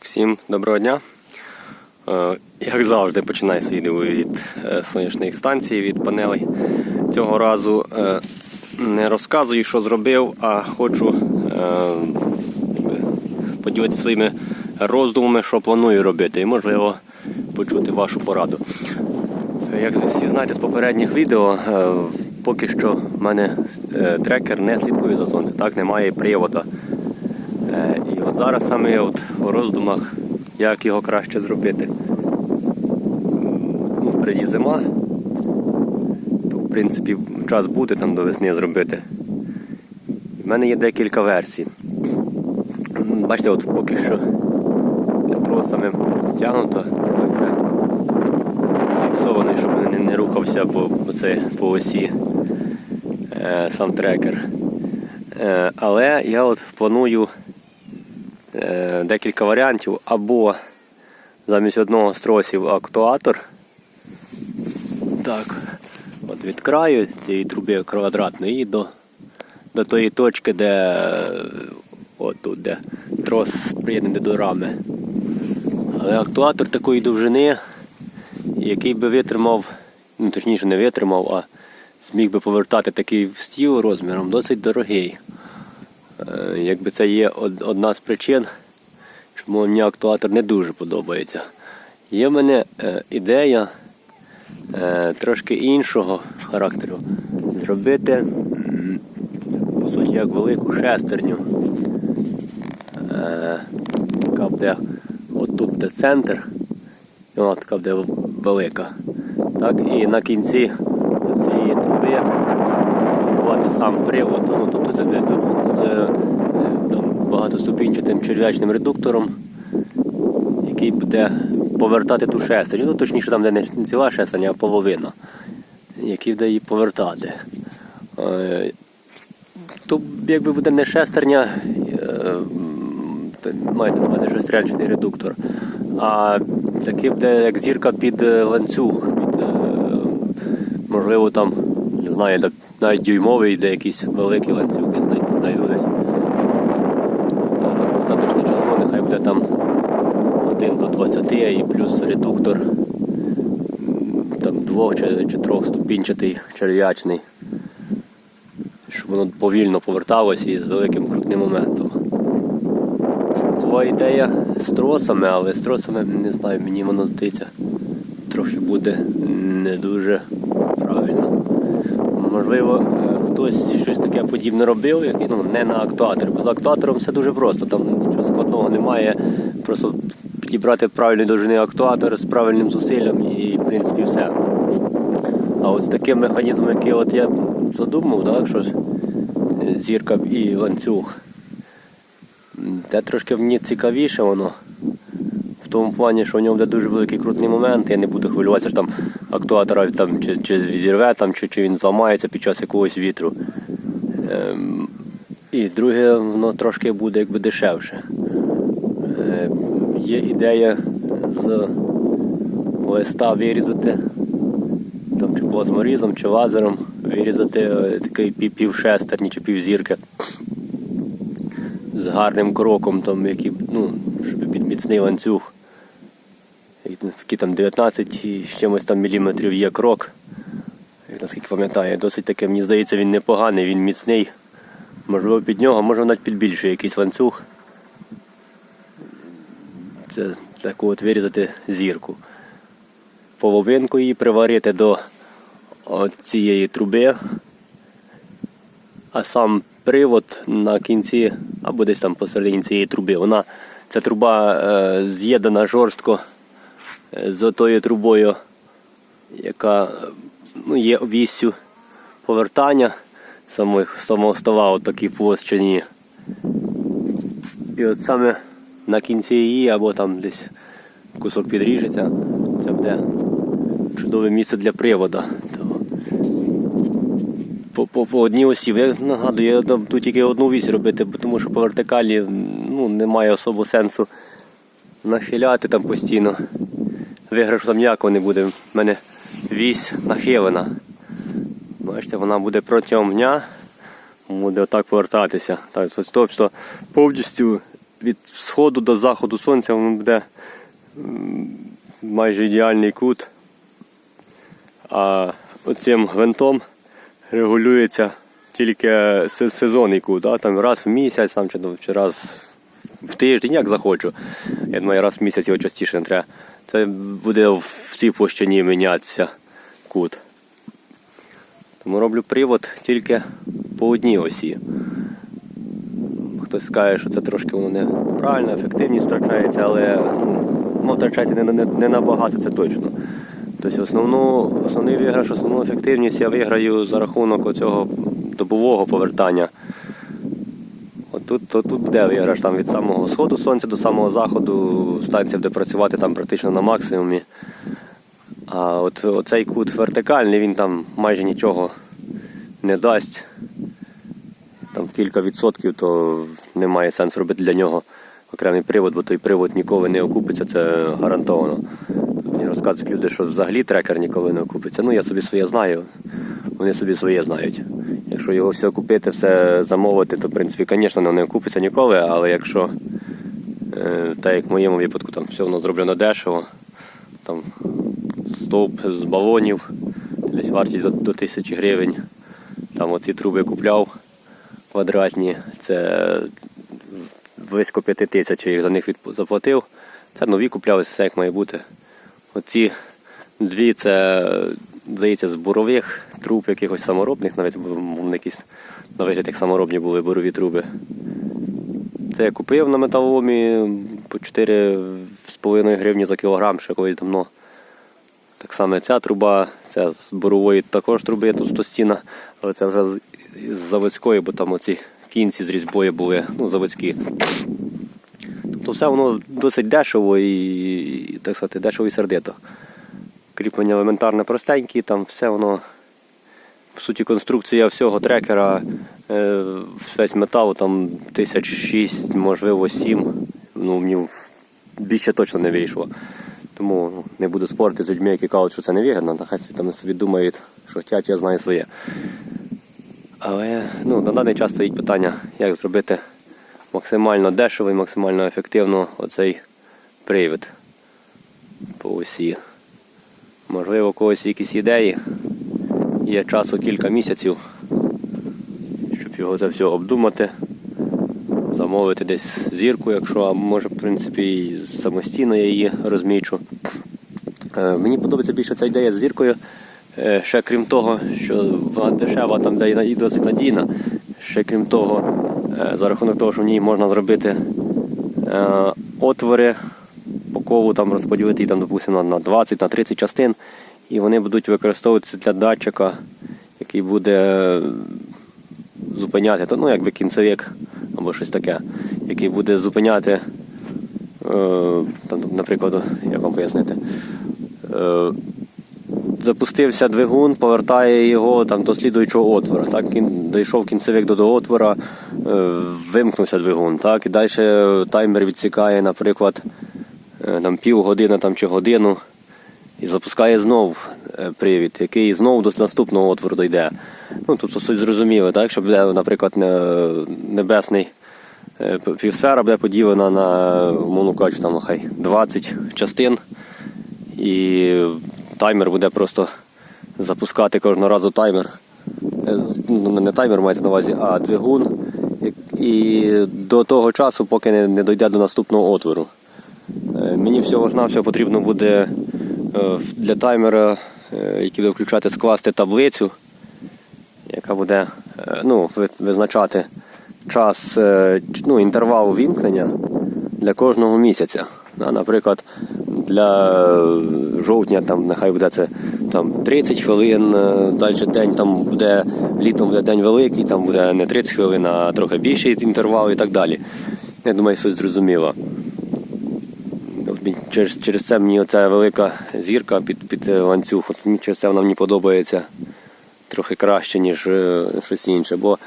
Всім доброго дня. Е, Як завжди, починаю свої відео від е, сонячних станцій, від панелей. Цього разу е, не розказую, що зробив, а хочу поділитися своїми роздумами, що планую робити, і можливо почути вашу пораду. Як ви всі знаєте з попередніх відео, поки що в мене трекер не слідкує за сонцем, так, немає привода. От зараз саме я от у роздумах, як його краще зробити. Ну, впереді зима, то в принципі час буде там до весни зробити. У мене є декілька версій. Бачите, от поки що тросами стягнуто, це зафіксований, щоб не, не рухався по, по, це, по осі е, сам трекер. Е, але я от планую декілька варіантів. Або замість одного з тросів актуатор. Так, от від краю цієї труби квадратної і до, до тої точки, де от де трос приєднаний до рами. Але актуатор такої довжини, який би витримав, ну точніше не витримав, а зміг би повертати такий стіл розміром, досить дорогий. Е, Якби це є одна з причин, чому мені актуатор не дуже подобається. Є в мене е, ідея е, трошки іншого характеру. Зробити, по суті, як велику шестерню. Е, Така буде отут де центр, і вона така буде велика. Так, і на кінці цієї труби будувати сам привод, ну, тобто це де там, багатоступінчатим черв'ячним редуктором, який буде повертати ту шестерню, ну точніше там де не ціла шестерня, а половина, який буде її повертати. Е, То якби буде не шестерня, е, м, та мається на увазі що стрільчатий редуктор, а такий буде як зірка під е, ланцюг, під, можливо там, не знаю, навіть дюймовий, де якийсь великий ланцюг, знайду. А Забув точне число, нехай буде там 1 до 20 і плюс редуктор там двох чи, чи трьох ступінчатий черв'ячний. Щоб воно повільно поверталося і з великим крутним моментом. Була ідея з тросами, але з тросами не знаю, мені воно здається трохи буде не дуже правильно. Можливо, е, хтось щось таке подібне робив, як, ну, не на актуаторі. Бо з актуатором все дуже просто, там нічого немає. Просто підібрати правильної довжини актуатор з правильним зусиллям і в принципі все. А от таким механізмом, який от я задумав, так, що е, зірка і ланцюг. Те трошки мені цікавіше воно. В тому плані, що у нього буде дуже великий крутний момент, я не буду хвилюватися, що там актуатора там, чи, чи відірве, там, чи, чи він зламається під час якогось вітру. Ем, і друге, воно трошки буде якби дешевше. Є ідея з листа вирізати, там, чи плазморізом, чи лазером, вирізати е, такий пів- півшестерні чи півзірки з гарним кроком, там, який, ну, щоб під міцний ланцюг. Які там 19 і з чимось там міліметрів є крок. І, Наскільки пам'ятаю, досить таке, мені здається, він непоганий, він міцний. Можливо, під нього, може навіть під більший якийсь ланцюг. Це таку от вирізати зірку. Половинку її приварити до цієї труби, а сам привод на кінці, або десь там посередині цієї труби. Вона, ця труба е, з'єднана жорстко е, з тою трубою, яка ну, є віссю повертання самих, самого стола от такій площині. І от саме на кінці її, або там десь кусок підріжеться, це буде чудове місце для привода. По, по, одній осі. Я нагадую, я тут тільки одну вісь робити, тому що по вертикалі ну, немає особо сенсу нахиляти там постійно. Виграшу там ніякого не буде. У мене вісь нахилена. Бачите, вона буде протягом дня, буде отак повертатися. Так, тобто повністю від сходу до заходу сонця воно буде майже ідеальний кут. А оцим гвинтом регулюється тільки сезонний кут, да? там раз в місяць там, ну, чи раз в тиждень, як захочу. Я думаю, раз в місяць його частіше не треба. Це буде в цій площині мінятися кут. Тому роблю привод тільки по одній осі. Хтось скаже, що це трошки воно неправильно, ефективність втрачається, але ну, втрачається не, не, не набагато, це точно. Тобто основну, основний виграш, основну ефективність я виграю за рахунок оцього добового повертання. Тут, то, тут буде виграш там від самого сходу сонця до самого заходу, станція буде працювати там практично на максимумі. А от оцей кут вертикальний, він там майже нічого не дасть. Кілька відсотків, то немає сенсу робити для нього окремий привод, бо той привод ніколи не окупиться, це гарантовано. Мені розказують люди, що взагалі трекер ніколи не окупиться. Ну я собі своє знаю, вони собі своє знають. Якщо його все купити, все замовити, то в принципі, звісно, не окупиться ніколи, але якщо, е, так як в моєму випадку, там все воно зроблено дешево, там стовп з балонів, десь вартість до тисячі гривень. Там оці труби купляв квадратні, це близько п'яти тисяч я їх за них заплатив. Це нові купляв, все як має бути. Оці дві це, здається, з бурових труб, якихось саморобних, навіть бо якісь на вигляд як саморобні були бурові труби. Це я купив на металоломі по 4,5 гривні за кілограм ще колись давно. Так само ця труба, ця з борової також труби, тут стіна, але це вже з, заводської, бо там оці кінці з різьбою були, ну, заводські. Тобто все воно досить дешево і, так сказати, дешево і сердито. Кріплення елементарне простенькі, там все воно, по суті, конструкція всього трекера, е, весь метал там тисяч шість, можливо, сім. Ну, мені більше точно не вийшло. Тому ну, не буду спорити з людьми, які кажуть, що це не вигідно, нехай собі там собі думають, що хочуть, я знаю своє. Але ну, на даний час стоїть питання, як зробити максимально дешево і максимально ефективно оцей привід по осі. Можливо, у когось якісь ідеї. Є часу кілька місяців, щоб його це все обдумати, замовити десь зірку, якщо, а може, в принципі, і самостійно я її розмічу. Е, Мені подобається більше ця ідея з зіркою. Е, Ще крім того, що вона дешева, там де і досить надійна. Ще крім того, е, за рахунок того, що в ній можна зробити е, отвори по колу, там розподілити їх, там, допустимо, на 20 на 30 частин, і вони будуть використовуватися для датчика, який буде зупиняти, ну, якби кінцевик або щось таке, який буде зупиняти, там, наприклад, як вам пояснити. Запустився двигун, повертає його там, до слідуючого отвора. Так, дійшов кінцевик до, отвора, е, вимкнувся двигун. Так, і далі таймер відсікає, наприклад, е, там, півгодини там, чи годину і запускає знов е, привід, який знову до наступного отвору дійде. Ну, тобто суть зрозуміла, так, що буде, наприклад, небесний півсфера буде поділена на, умовно кажучи, там, хай 20 частин. І таймер буде просто запускати кожного разу таймер. Е, Ну, не таймер мається на увазі, а двигун. І- до того часу, поки не, не дійде до наступного отвору. Е, Мені всього ж навсього потрібно буде е, для таймера, який буде включати, скласти таблицю, яка буде ну, визначати час, ну, інтервал вімкнення для кожного місяця. Наприклад, для е, жовтня там нехай буде це там 30 хвилин, е, далі день там буде літом буде день великий, там буде не 30 хвилин, а трохи більший інтервал і так далі. Я думаю, суть зрозуміло. Через, через це мені оця велика зірка під, під е, ланцюг. От через це вона мені подобається трохи краще, ніж щось інше. Бо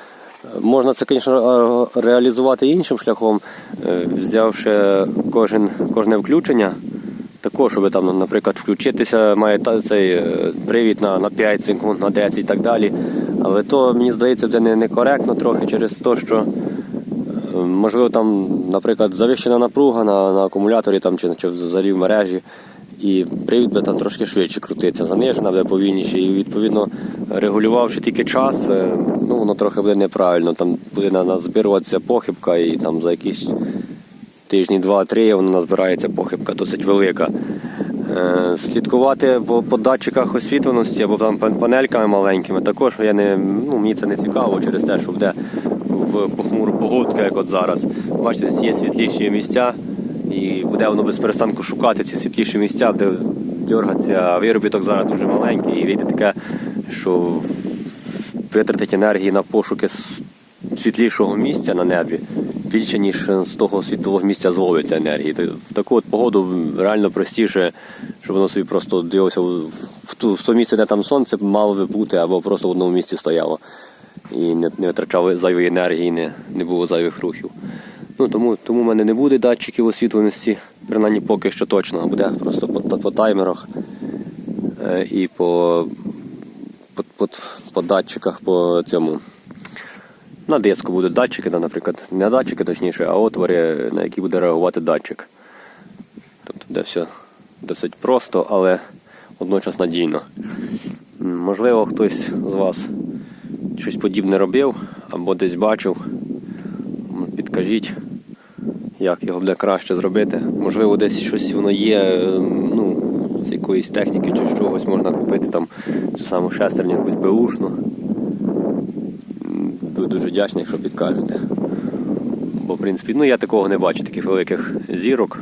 можна це, звісно, реалізувати іншим шляхом, взявши кожен, кожне включення. Також, щоб там, наприклад, включитися, має цей е, привід на, на 5 секунд, на 10 і так далі. Але то, мені здається, буде не- некоректно трохи через те, що е, можливо, там, наприклад, завищена напруга на, на акумуляторі там, чи, чи взагалі в мережі, і привід буде там трошки швидше крутиться, занижена буде повільніше, і відповідно регулювавши тільки час, е, ну воно трохи буде неправильно. Там буде на- назбируватися похибка, і там за якісь тижні два-три воно назбирається похибка досить велика. Е, Слідкувати по, по датчиках освітленості або там панельками маленькими також я не, ну, мені це не цікаво через те, що буде в похмуру погодку, як от зараз. Бачите, є світліші місця, і буде воно без перестанку шукати ці світліші місця, де дергатися. Виробіток зараз дуже маленький, і вийде таке, що витратить енергії на пошуки світлішого місця на небі більше, ніж з того світлового місця зловиться енергії. В таку от погоду реально простіше, щоб воно собі просто дивилося в ту в то місце, де там сонце мало би бути, або просто в одному місці стояло. І не, не витрачало зайвої енергії, не, не було зайвих рухів. Ну, тому, тому в мене не буде датчиків освітленості, принаймні поки що точно, а буде просто по, по таймерах е, і по, по, по, по датчиках по цьому. На диску будуть датчики, да, наприклад, не датчики, точніше, а отвори, на які буде реагувати датчик. Тобто, де все досить просто, але водночас надійно. Можливо, хтось з вас щось подібне робив або десь бачив. Підкажіть, як його буде краще зробити. Можливо, десь щось воно є, ну, з якоїсь техніки чи з чогось можна купити там цю саму шестерню, якусь беушну. Буду дуже вдячний, якщо підкажете. Бо, в принципі, ну я такого не бачу, таких великих зірок.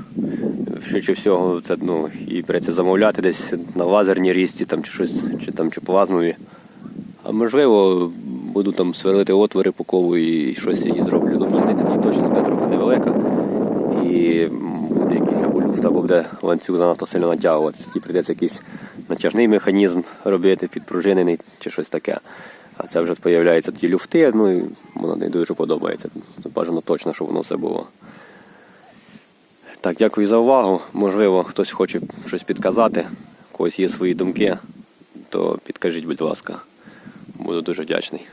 Швидше всього, це ну, і придеться замовляти десь на лазерній різці там, чи щось, чи там чи плазмові. А можливо, буду там сверлити отвори по кову і щось її зроблю. Ну, різниця тоді точно буде трохи невелика. І буде якийсь або люфт, або буде ланцюг занадто сильно натягуватися. Тоді прийдеться якийсь натяжний механізм робити, підпружинений чи щось таке. А це вже з'являються ті люфти, ну і воно не дуже подобається. Бажано точно, щоб воно все було. Так, дякую за увагу. Можливо, хтось хоче щось підказати, у когось є свої думки, то підкажіть, будь ласка. Буду дуже вдячний.